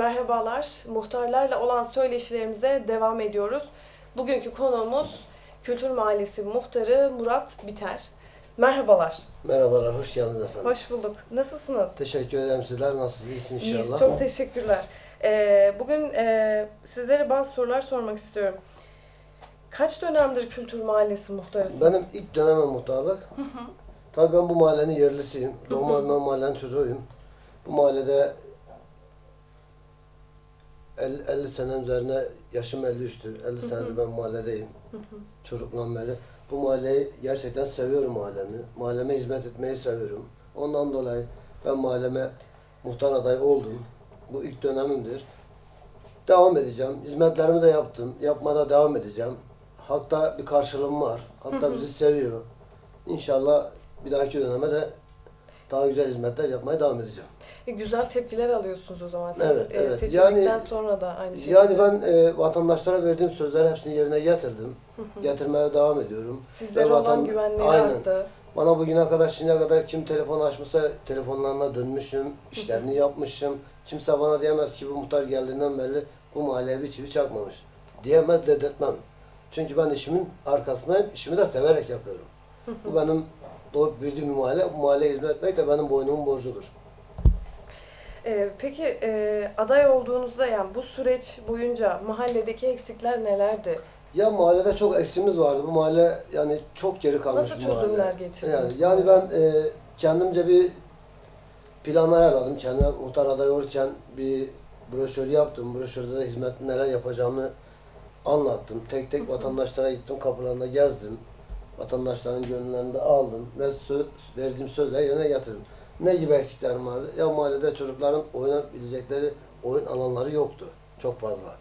Merhabalar. Muhtarlarla olan söyleşilerimize devam ediyoruz. Bugünkü konuğumuz Kültür Mahallesi Muhtarı Murat Biter. Merhabalar. Merhabalar, hoş geldiniz efendim. Hoş bulduk. Nasılsınız? Teşekkür ederim. Sizler nasılsınız? İyisiniz inşallah. İyiyiz. Çok teşekkürler. Ee, bugün e, sizlere bazı sorular sormak istiyorum. Kaç dönemdir Kültür Mahallesi muhtarısınız? Benim ilk dönemim muhtarlık. Tabii ben bu mahallenin yerlisiyim. Doğma büyüme mahallenin çocuğuyum. Bu mahallede 50, 50 sene üzerine yaşım 53'tür. 50 senedir ben mahalledeyim. Çocukluğumdan beri. Bu mahalleyi gerçekten seviyorum mahallemi. Mahalleme hizmet etmeyi seviyorum. Ondan dolayı ben mahalleme muhtar adayı oldum. Bu ilk dönemimdir. Devam edeceğim. Hizmetlerimi de yaptım. Yapmada devam edeceğim. Halkta bir karşılığım var. Halk da bizi seviyor. İnşallah bir dahaki döneme de daha güzel hizmetler yapmaya devam edeceğim. E, güzel tepkiler alıyorsunuz o zaman siz. Evet, e, evet. seçildikten Yani- sonra da aynı şekilde. Yani ben e, vatandaşlara verdiğim sözleri hepsini yerine getirdim. Getirmeye devam ediyorum. Sizlere Ve olan vatan- güvenleri Aynen. arttı. Bana bugüne kadar şimdiye kadar kim telefon açmışsa telefonlarına dönmüşüm, işlerini yapmışım. Kimse bana diyemez ki bu muhtar geldiğinden beri bu mahalleye bir çivi çakmamış. Diyemez dedirtmem. Çünkü ben işimin arkasındayım, işimi de severek yapıyorum. bu benim doğup büyüdüğüm bir mahalle, bu mahalleye hizmet etmek de benim boynumun borcudur. E, peki e, aday olduğunuzda yani bu süreç boyunca mahalledeki eksikler nelerdi? Ya mahallede çok eksiğimiz vardı. Bu mahalle yani çok geri kalmış Nasıl bir mahalle. çözümler getirdiniz? Yani, yani ben e, kendimce bir plan ayarladım. Kendime muhtar adayı olurken bir broşür yaptım. Broşürde de hizmet neler yapacağımı anlattım. Tek tek vatandaşlara gittim, kapılarında gezdim. Vatandaşların gönüllerini de aldım ve söz, verdiğim sözleri yerine getirdim. Ne gibi eksiklerim vardı? Ya mahallede çocukların oynayabilecekleri oyun alanları yoktu. Çok fazla.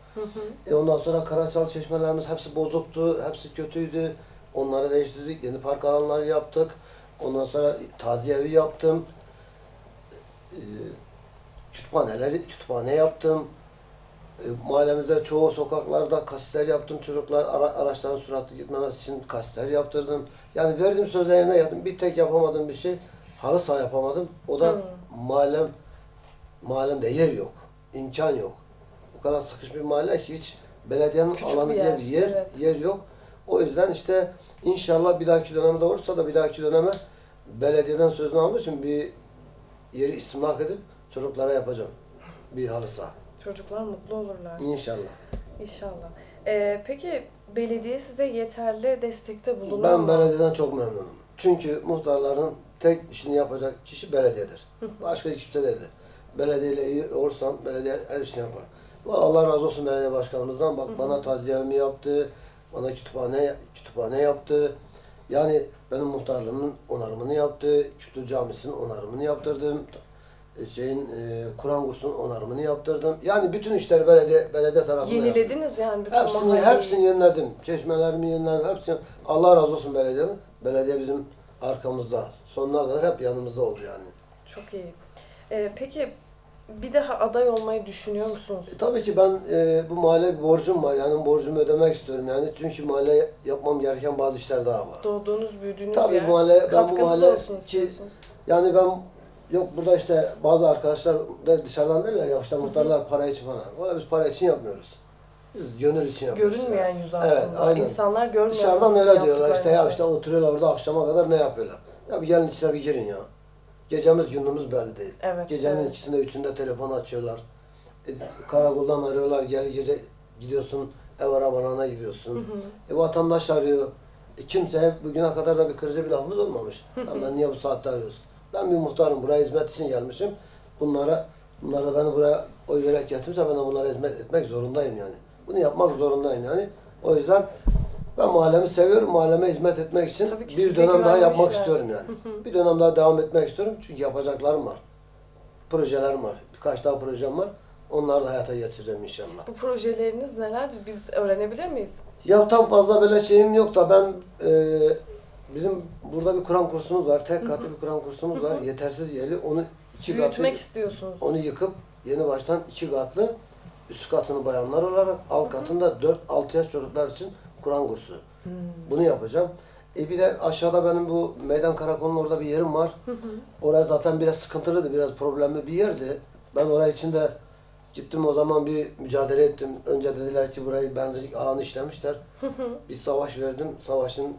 E ondan sonra Karaçal çeşmelerimiz hepsi bozuktu, hepsi kötüydü. Onları değiştirdik, yeni park alanları yaptık. Ondan sonra taziye evi yaptım. E, kütüphaneleri, kütüphane yaptım. E, mahallemizde çoğu sokaklarda kasisler yaptım. Çocuklar ara, araçların süratli gitmemesi için kasisler yaptırdım. Yani verdiğim sözlerine yaptım. Bir tek yapamadığım bir şey halı saha yapamadım. O da Hmm. mahallem mahallemde yer yok. imkan yok. O kadar sıkış bir mahalle ki hiç belediyenin Küçük alanı bir yer, bir yer, evet. yer yok. O yüzden işte inşallah bir dahaki dönemde olursa da bir dahaki döneme belediyeden sözünü almışım bir yeri istimlak edip çocuklara yapacağım. Bir halı saha. Çocuklar mutlu olurlar. İnşallah. İnşallah. E, peki belediye size yeterli destekte bulunuyor Ben belediyeden çok memnunum. Çünkü muhtarların tek işini yapacak kişi belediyedir. Başka kimse değildir. Belediyeyle iyi olursam belediye her işini yapar. Vallahi Allah razı olsun belediye başkanımızdan. Bak bana taziyemi yaptı. Bana kütüphane kütüphane yaptı. Yani benim muhtarlığımın onarımını yaptı. Kültür camisinin onarımını yaptırdım. E, Şeyin e, Kur'an kursunun onarımını yaptırdım. Yani bütün işleri belediye belediye tarafından yaptım. Yenilediniz yani bütün Hepsini, mahalleyi. hepsini yeniledim. Çeşmelerimi yeniledim. Hepsini. Allah razı olsun belediyenin. Belediye bizim arkamızda. Sonuna kadar hep yanımızda oldu yani. Çok iyi. E, peki bir daha aday olmayı düşünüyor musunuz? E, tabii ki ben e, bu mahalle bir borcum var. Yani borcumu ödemek istiyorum yani. Çünkü mahalle yapmam gereken bazı işler daha var. Doğduğunuz, büyüdüğünüz Tabii yer. mahalle- ben bu mahalle ki-. Yani ben yok burada işte bazı arkadaşlar da dışarıdan derler ya işte muhtarlar para için falan. Valla biz para için yapmıyoruz. Biz gönül için yapıyoruz. Görünmeyen yüz aslında. aynen. İnsanlar görmüyor. Dışarıdan öyle diyorlar işte ya işte oturuyorlar orada akşama kadar ne yapıyorlar. Ya bir gelin içine bir girin ya. Gecemiz gündüzümüz belli değil. Evet, Gecenin evet. ikisinde üçünde telefon açıyorlar. E, karakoldan arıyorlar gel gece gidiyorsun ev arabalarına gidiyorsun. E, vatandaş arıyor. E, kimse bugüne kadar da bir kırıcı bir lafımız olmamış. Ya ben niye bu saatte arıyorsun? Ben bir muhtarım buraya hizmet için gelmişim. Bunlara bunlar da beni buraya oy vererek getirmişse ben de bunlara hizmet etmek zorundayım yani. Bunu yapmak zorundayım yani. O yüzden ben mahallemi seviyorum. Mahalleme hizmet etmek için bir dönem daha yapmak istiyorum yani. bir dönem daha devam etmek istiyorum. Çünkü yapacaklarım var. Projelerim var. Birkaç daha projem var. Onları da hayata geçireceğim inşallah. Bu projeleriniz nelerdir? Biz öğrenebilir miyiz? Ya tam fazla böyle şeyim yok da ben e, bizim burada bir Kur'an kursumuz var. Tek katlı bir Kur'an kursumuz var. Yetersiz yeri. Onu iki katlı Büyütmek istiyorsunuz. onu yıkıp yeni baştan iki katlı üst katını bayanlar olarak alt katında 4-6 yaş çocuklar için Kur'an kursu. Bunu yapacağım. E bir de aşağıda benim bu meydan karakolunun orada bir yerim var. Orası zaten biraz sıkıntılıydı, biraz problemli bir yerdi. Ben oraya için de Gittim o zaman bir mücadele ettim. Önce dediler ki burayı benzinlik alanı işlemişler. bir savaş verdim. Savaşın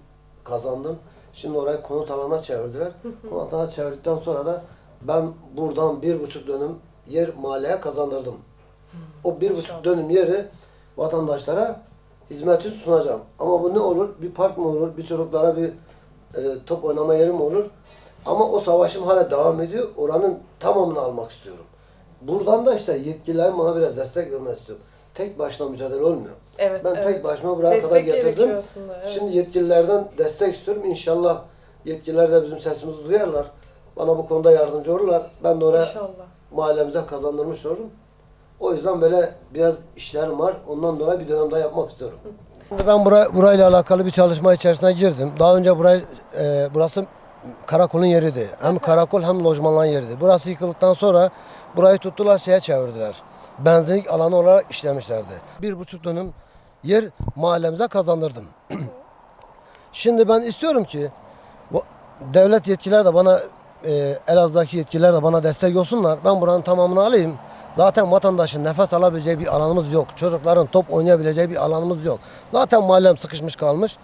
kazandım. Şimdi orayı konut alanına çevirdiler. konut alanına çevirdikten sonra da ben buradan bir buçuk dönüm yer mahalleye kazandırdım. O bir buçuk dönüm yeri vatandaşlara hizmeti sunacağım. Ama bu ne olur? Bir park mı olur? Bir çocuklara bir e, top oynama yeri mi olur? Ama o savaşım hala devam ediyor. Oranın tamamını almak istiyorum. Buradan da işte yetkililerin bana biraz destek vermek istiyorum. Tek başına mücadele olmuyor. Evet, Ben evet. tek başıma buraya Destek kadar getirdim. aslında, evet. Şimdi yetkililerden destek istiyorum. İnşallah yetkililer de bizim sesimizi duyarlar. Bana bu konuda yardımcı olurlar. Ben de oraya İnşallah. mahallemize kazandırmış olurum. O yüzden böyle biraz işlerim var. Ondan dolayı bir dönem daha yapmak istiyorum. Şimdi ben bura, burayla alakalı bir çalışma içerisine girdim. Daha önce burayı, e, burası karakolun yeriydi. Hem karakol hem lojmanların yeriydi. Burası yıkıldıktan sonra burayı tuttular şeye çevirdiler. Benzinlik alanı olarak işlemişlerdi. Bir buçuk dönüm yer mahallemize kazandırdım. Şimdi ben istiyorum ki devlet yetkililer de bana e, Elazığ'daki yetkililer de bana destek olsunlar. Ben buranın tamamını alayım. Zaten vatandaşın nefes alabileceği bir alanımız yok. Çocukların top oynayabileceği bir alanımız yok. Zaten mahallem sıkışmış kalmış.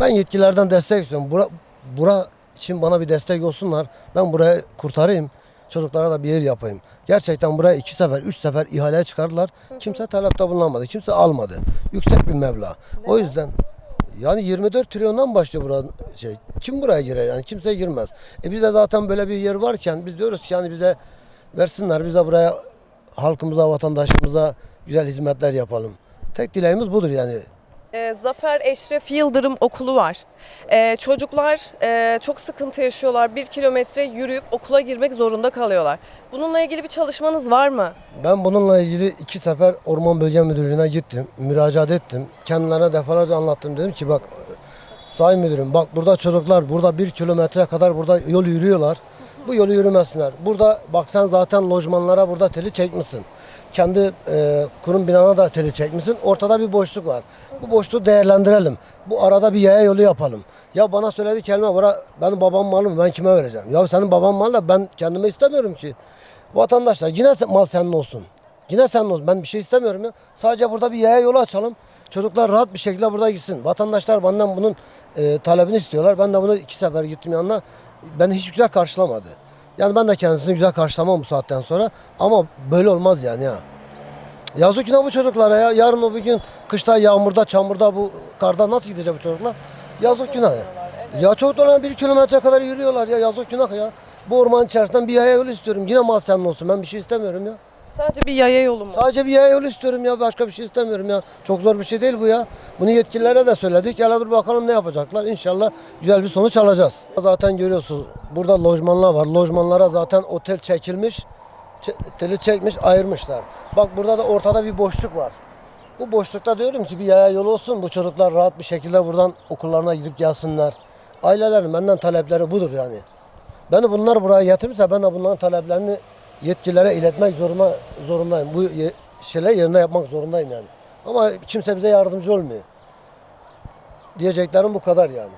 Ben yetkililerden destek istiyorum. Bura, bura için bana bir destek olsunlar. Ben burayı kurtarayım. Çocuklara da bir yer yapayım. Gerçekten buraya iki sefer, üç sefer ihaleye çıkardılar. Kimse talepte bulunamadı. Kimse almadı. Yüksek bir meblağ. O yüzden yani 24 trilyondan başlıyor buranın şey. Kim buraya girer yani kimse girmez. E bizde zaten böyle bir yer varken biz diyoruz ki yani bize versinler bize buraya halkımıza, vatandaşımıza güzel hizmetler yapalım. Tek dileğimiz budur yani. Ee, Zafer Eşref Yıldırım Okulu var. Ee, çocuklar e, çok sıkıntı yaşıyorlar. Bir kilometre yürüyüp okula girmek zorunda kalıyorlar. Bununla ilgili bir çalışmanız var mı? Ben bununla ilgili iki sefer Orman Bölge Müdürlüğü'ne gittim. Müracaat ettim. Kendilerine defalarca anlattım. Dedim ki bak Sayın Müdürüm bak burada çocuklar burada bir kilometre kadar burada yol yürüyorlar. Bu yolu yürümesinler. Burada bak sen zaten lojmanlara burada teli çekmişsin. Kendi e, kurum binana da teli çekmişsin. Ortada bir boşluk var. Bu boşluğu değerlendirelim. Bu arada bir yaya yolu yapalım. Ya bana söyledi kelime bura benim babam malı mı ben kime vereceğim? Ya senin baban malı da ben kendime istemiyorum ki. Vatandaşlar yine mal senin olsun. Yine senin olsun. Ben bir şey istemiyorum ya. Sadece burada bir yaya yolu açalım. Çocuklar rahat bir şekilde burada gitsin. Vatandaşlar benden bunun e, talebini istiyorlar. Ben de bunu iki sefer gittim yanına. Beni hiç güzel karşılamadı. Yani ben de kendisini güzel karşılamam bu saatten sonra. Ama böyle olmaz yani ya. Yazık günah bu çocuklara ya. Yarın o bir gün kışta, yağmurda, çamurda, bu karda nasıl gidecek bu çocuklar? Yazık günah ya. Ya çok dolan bir kilometre kadar yürüyorlar ya. Yazık günah ya. Bu orman içerisinden bir yaya istiyorum. Yine mal senin olsun. Ben bir şey istemiyorum ya. Sadece bir yaya yolu mu? Sadece bir yaya yolu istiyorum ya. Başka bir şey istemiyorum ya. Çok zor bir şey değil bu ya. Bunu yetkililere de söyledik. Hele dur bakalım ne yapacaklar. İnşallah güzel bir sonuç alacağız. Zaten görüyorsunuz. Burada lojmanlar var. Lojmanlara zaten otel çekilmiş. Teli çekmiş, ayırmışlar. Bak burada da ortada bir boşluk var. Bu boşlukta diyorum ki bir yaya yolu olsun. Bu çocuklar rahat bir şekilde buradan okullarına gidip gelsinler. Ailelerin benden talepleri budur yani. Beni bunlar buraya getirmişse ben de bunların taleplerini yetkililere iletmek zorunda zorundayım. Bu ye- şeyler yerine yapmak zorundayım yani. Ama kimse bize yardımcı olmuyor. Diyeceklerim bu kadar yani.